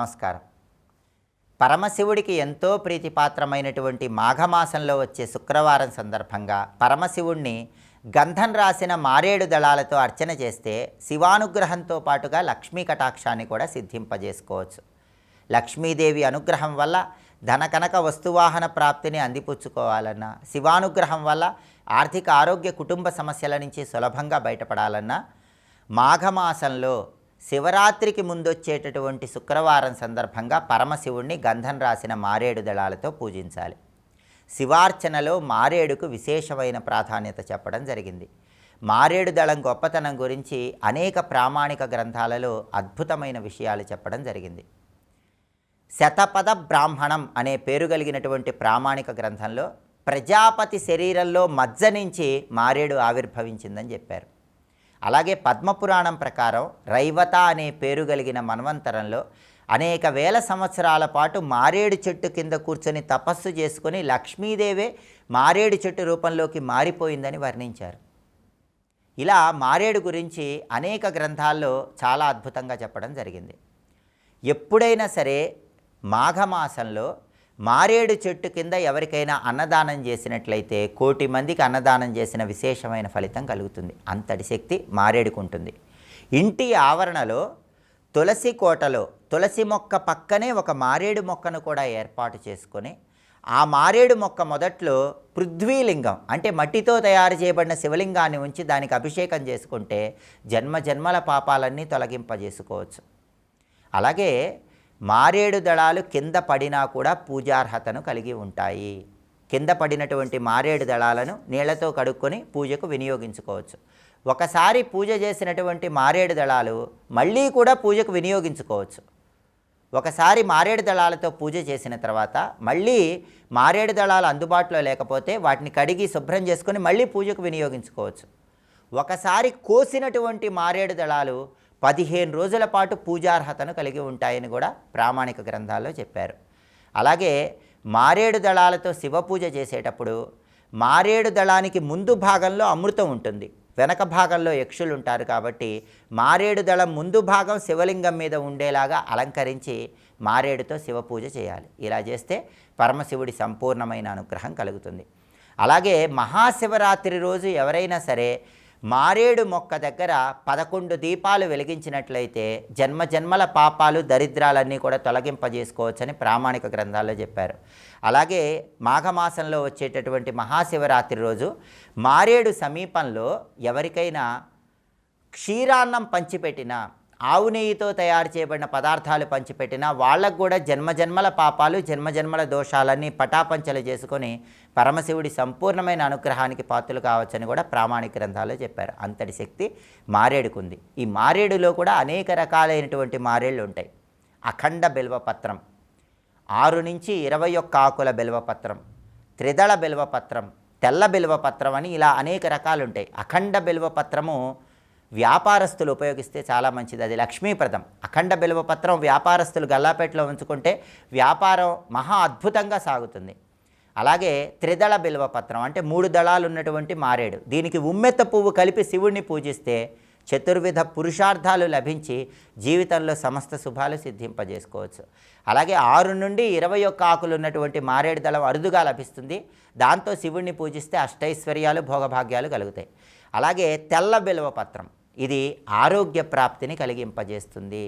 నమస్కారం. పరమశివుడికి ఎంతో ప్రీతిపాత్రమైనటువంటి మాఘమాసంలో వచ్చే శుక్రవారం సందర్భంగా పరమశివుణ్ణి గంధం రాసిన మారేడు దళాలతో అర్చన చేస్తే శివానుగ్రహంతో పాటుగా లక్ష్మీ కటాక్షాన్ని కూడా సిద్ధింపజేసుకోవచ్చు. లక్ష్మీదేవి అనుగ్రహం వల్ల ధనకనక వస్తువాహన ప్రాప్తిని అందిపుచ్చుకోవాలన్నా శివానుగ్రహం వల్ల ఆర్థిక ఆరోగ్య కుటుంబ సమస్యల నుంచి సులభంగా బయటపడాలన్నా మాఘమాసంలో శివరాత్రికి ముందొచ్చేటటువంటి శుక్రవారం సందర్భంగా పరమశివుణ్ణి గంధం రాసిన మారేడు దళాలతో పూజించాలి. శివార్చనలో మారేడుకు విశేషమైన ప్రాధాన్యత చెప్పడం జరిగింది. మారేడు దళం గొప్పతనం గురించి అనేక ప్రామాణిక గ్రంథాలలో అద్భుతమైన విషయాలు చెప్పడం జరిగింది. శతపద బ్రాహ్మణం అనే పేరు కలిగినటువంటి ప్రామాణిక గ్రంథంలో ప్రజాపతి శరీరంలో మజ్జ నుంచి మారేడు ఆవిర్భవించిందని చెప్పారు. అలాగే పద్మపురాణం ప్రకారం రైవత అనే పేరు కలిగిన మన్వంతరంలో అనేక వేల సంవత్సరాల పాటు మారేడు చెట్టు కింద కూర్చొని తపస్సు చేసుకొని లక్ష్మీదేవే మారేడు చెట్టు రూపంలోకి మారిపోయిందని వర్ణించారు. ఇలా మారేడు గురించి అనేక గ్రంథాల్లో చాలా అద్భుతంగా చెప్పడం జరిగింది. ఎప్పుడైనా సరే మాఘమాసంలో మారేడు చెట్టు కింద ఎవరికైనా అన్నదానం చేసినట్లయితే కోటి మందికి అన్నదానం చేసిన విశేషమైన ఫలితం కలుగుతుంది. అంతటి శక్తి మారేడుకు ఉంటుంది ఇంటి ఆవరణలో తులసి కోటలో తులసి మొక్క పక్కనే ఒక మారేడు మొక్కను కూడా ఏర్పాటు చేసుకొని ఆ మారేడు మొక్క మొదట్లో పృథ్వీలింగం అంటే మట్టితో తయారు చేయబడిన శివలింగాన్ని ఉంచి దానికి అభిషేకం చేసుకుంటే జన్మ జన్మల పాపాలన్నీ తొలగింపజేసుకోవచ్చు. అలాగే మారేడు దళాలు కింద పడినా కూడా పూజార్హతను కలిగి ఉంటాయి. కింద పడినటువంటి మారేడు దళాలను నీళ్ళతో కడుక్కొని పూజకు వినియోగించుకోవచ్చు. ఒకసారి పూజ చేసినటువంటి మారేడు దళాలు మళ్ళీ కూడా పూజకు వినియోగించుకోవచ్చు. ఒకసారి మారేడు దళాలతో పూజ చేసిన తర్వాత మళ్ళీ మారేడు దళాలు అందుబాటులో లేకపోతే వాటిని కడిగి శుభ్రం చేసుకొని మళ్ళీ పూజకు వినియోగించుకోవచ్చు. ఒకసారి కోసినటువంటి మారేడు దళాలు పదిహేను రోజుల పాటు పూజార్హతను కలిగి ఉంటాయని కూడా ప్రామాణిక గ్రంథాల్లో చెప్పారు. అలాగే మారేడు దళాలతో శివ పూజ చేసేటప్పుడు మారేడు దళానికి ముందు భాగంలో అమృతం ఉంటుంది. వెనక భాగంలో యక్షులు ఉంటారు కాబట్టి మారేడు దళం ముందు భాగం శివలింగం మీద ఉండేలాగా అలంకరించి మారేడుతో శివపూజ చేయాలి. ఇలా చేస్తే పరమశివుడి సంపూర్ణమైన అనుగ్రహం కలుగుతుంది. అలాగే మహాశివరాత్రి రోజు ఎవరైనా సరే మారేడు మొక్క దగ్గర పదకొండు దీపాలు వెలిగించినట్లయితే జన్మ జన్మల పాపాలు దరిద్రాలన్నీ కూడా తొలగింపజేసుకోవచ్చని ప్రామాణిక గ్రంథాల్లో చెప్పారు. అలాగే మాఘమాసంలో వచ్చేటటువంటి మహాశివరాత్రి రోజు మారేడు సమీపంలో ఎవరికైనా క్షీరాన్నం పంచిపెట్టినా ఆవు నెయ్యితో తయారు చేయబడిన పదార్థాలు పంచిపెట్టినా వాళ్ళకు కూడా జన్మజన్మల పాపాలు జన్మజన్మల దోషాలన్నీ పటాపంచలు చేసుకొని పరమశివుడి సంపూర్ణమైన అనుగ్రహానికి పాత్రలు కావచ్చని కూడా ప్రామాణిక గ్రంథాల్లో చెప్పారు. అంతటి శక్తి మారేడుకుంది. ఈ మారేడులో కూడా అనేక రకాలైనటువంటి మారేళ్ళు ఉంటాయి. అఖండ బిల్వపత్రం ఆరు నుంచి ఇరవై ఒక్క ఆకుల బిల్వపత్రం త్రిదళ బిల్వపత్రం తెల్ల బిల్వపత్రం అని ఇలా అనేక రకాలు ఉంటాయి. అఖండ బిల్వపత్రము వ్యాపారస్తులు ఉపయోగిస్తే చాలా మంచిది. అది లక్ష్మీప్రదం అఖండ బిల్వపత్రం వ్యాపారస్తులు గల్లాపేటలో ఉంచుకుంటే వ్యాపారం మహా అద్భుతంగా సాగుతుంది. అలాగే త్రిదళ బిల్వపత్రం అంటే మూడు దళాలు ఉన్నటువంటి మారేడు. దీనికి ఉమ్మెత్త పువ్వు కలిపి శివుణ్ణి పూజిస్తే చతుర్విధ పురుషార్థాలు లభించి జీవితంలో సమస్త శుభాలు సిద్ధింపజేసుకోవచ్చు. అలాగే ఆరు నుండి ఇరవై ఒక్క ఆకులు ఉన్నటువంటి మారేడు దళం అరుదుగా లభిస్తుంది. దాంతో శివుణ్ణి పూజిస్తే అష్టైశ్వర్యాలు భోగభాగ్యాలు కలుగుతాయి. అలాగే తెల్ల బిల్వపత్రం ఇది ఆరోగ్య ప్రాప్తిని కలిగింపజేస్తుంది.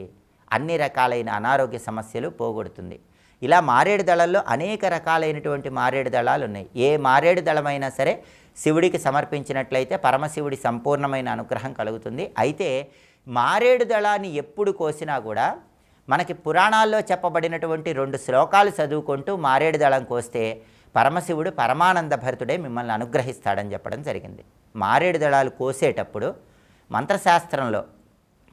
అన్ని రకాలైన అనారోగ్య సమస్యలు పోగొడుతుంది. ఇలా మారేడు దళాల్లో అనేక రకాలైనటువంటి మారేడు దళాలు ఉన్నాయి. ఏ మారేడు దళమైనా సరే శివుడికి సమర్పించినట్లయితే పరమశివుడి సంపూర్ణమైన అనుగ్రహం కలుగుతుంది. అయితే మారేడు దళాన్ని ఎప్పుడు కోసినా కూడా మనకి పురాణాల్లో చెప్పబడినటువంటి రెండు శ్లోకాలు చదువుకుంటూ మారేడు దళం కోస్తే పరమశివుడు పరమానంద భరితుడే మిమ్మల్ని అనుగ్రహిస్తాడని చెప్పడం జరిగింది. మారేడు దళాలు కోసేటప్పుడు మంత్రశాస్త్రంలో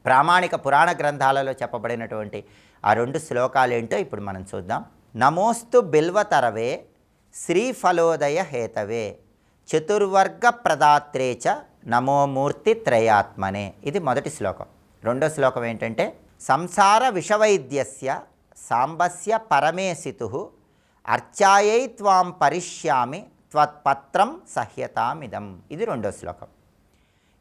ప్రామాణిక పురాణ గ్రంథాలలో చెప్పబడినటువంటి ఆ రెండు శ్లోకాలు ఏంటో ఇప్పుడు మనం చూద్దాం. నమోస్తు బిల్వతరవే శ్రీఫలోదయ హేతవే చతుర్వర్గ ప్రదాత్రే చ నమోమూర్తి త్రయాత్మనే. ఇది మొదటి శ్లోకం. రెండో శ్లోకం ఏంటంటే సంసార విషవైద్యస్య సాంబస్య పరమేసితు అర్చాయై త్వాం పరిష్యామి త్వత్పత్రం సహ్యతామిదం. ఇది రెండో శ్లోకం.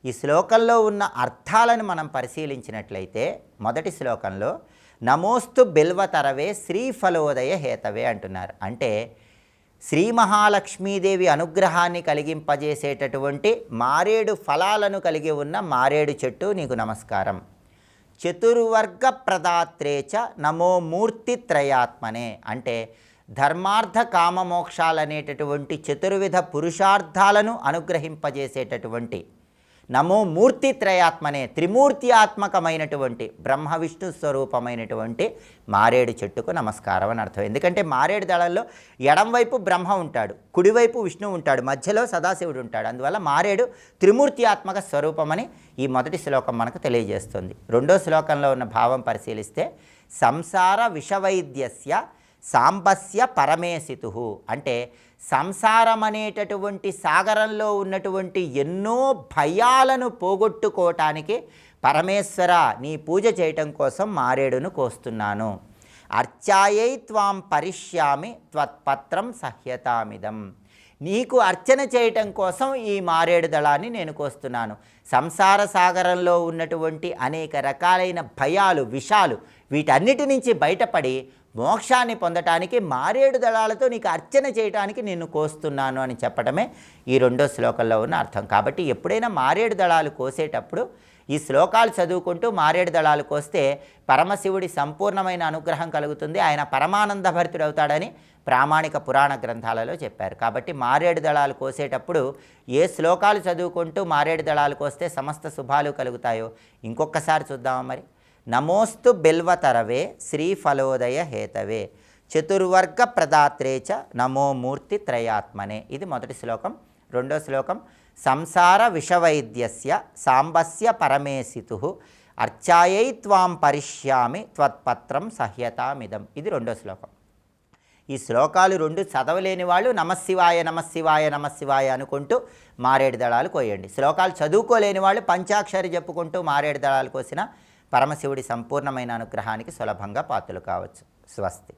ఈ శ్లోకంలో ఉన్న అర్థాలను మనం పరిశీలించినట్లయితే మొదటి శ్లోకంలో నమోస్తు బిల్వతరవే శ్రీఫలోదయ హేతవే అంటున్నారు. అంటే శ్రీ మహాలక్ష్మీదేవి అనుగ్రహాన్ని కలిగింపజేసేటటువంటి మారేడు ఫలాలను కలిగి ఉన్న మారేడు చెట్టు నీకు నమస్కారం. చతుర్వర్గ ప్రదాత్రేచ నమో మూర్తి త్రయాత్మనే. అంటే ధర్మార్థ కామమోక్షాలనేటటువంటి చతుర్విధ పురుషార్థాలను అనుగ్రహింపజేసేటటువంటి నమో మూర్తి త్రయాత్మనే త్రిమూర్తి ఆత్మకమైనటువంటి బ్రహ్మ విష్ణు స్వరూపమైనటువంటి మారేడు చెట్టుకు నమస్కారం అని అర్థం. ఎందుకంటే మారేడు దళంలో ఎడంవైపు బ్రహ్మ ఉంటాడు కుడివైపు విష్ణు ఉంటాడు మధ్యలో సదాశివుడు ఉంటాడు. అందువల్ల మారేడు త్రిమూర్తి ఆత్మక స్వరూపమని ఈ మొదటి శ్లోకం మనకు తెలియజేస్తుంది. రెండో శ్లోకంలో ఉన్న భావం పరిశీలిస్తే సంసార విషవైద్యస్య సాంబస్య పరమేశితు అంటే సంసారం అనేటటువంటి సాగరంలో ఉన్నటువంటి ఎన్నో భయాలను పోగొట్టుకోవటానికి పరమేశ్వర నీ పూజ చేయటం కోసం మారేడును కోస్తున్నాను. అర్చాయై త్వాం పరిష్యామి త్వత్పత్రం సహ్యతామిదం. నీకు అర్చన చేయటం కోసం ఈ మారేడు దళాన్ని నేను కోస్తున్నాను. సంసార సాగరంలో ఉన్నటువంటి అనేక రకాలైన భయాలు విషాలు వీటన్నిటి నుంచి బయటపడి మోక్షాన్ని పొందటానికి మారేడు దళాలతో నీకు అర్చన చేయటానికి నిన్ను కోస్తున్నాను అని చెప్పడమే ఈ రెండో శ్లోకంలో ఉన్న అర్థం. కాబట్టి ఎప్పుడైనా మారేడు దళాలు కోసేటప్పుడు ఈ శ్లోకాలు చదువుకుంటూ మారేడు దళాలు కోస్తే పరమశివుడి సంపూర్ణమైన అనుగ్రహం కలుగుతుంది. ఆయన పరమానంద భరితుడవుతాడని ప్రామాణిక పురాణ గ్రంథాలలో చెప్పారు. కాబట్టి మారేడు దళాలు కోసేటప్పుడు ఏ శ్లోకాలు చదువుకుంటూ మారేడు దళాలు కోస్తే సమస్త శుభాలు కలుగుతాయో ఇంకొకసారి చూద్దామా మరి? నమోస్తు బిల్వతరవే శ్రీఫలోదయ హేతవే. చతుర్వర్గ ప్రదాత్రేచ నమో మూర్తి త్రయాత్మనే. ఇది మొదటి శ్లోకం. రెండో శ్లోకం. సంసార విషవైద్యస్య సాంబస్య పరమేసితు అర్చాయై త్వాం పరిష్యామి త్వత్పత్రం సహ్యతామిదం. ఇది రెండో శ్లోకం. ఈ శ్లోకాలు రెండు చదవలేని వాళ్ళు నమశివాయ నమశివాయ నమశివాయ అనుకుంటూ మారేడు దళాలు కోయండి. శ్లోకాలు చదువుకోలేని వాళ్ళు పంచాక్షరి చెప్పుకుంటూ మారేడు దళాలు కోసిన పరమశివుడి సంపూర్ణమైన అనుగ్రహానికి సులభంగా పాత్రలు కావచ్చు. స్వస్తి.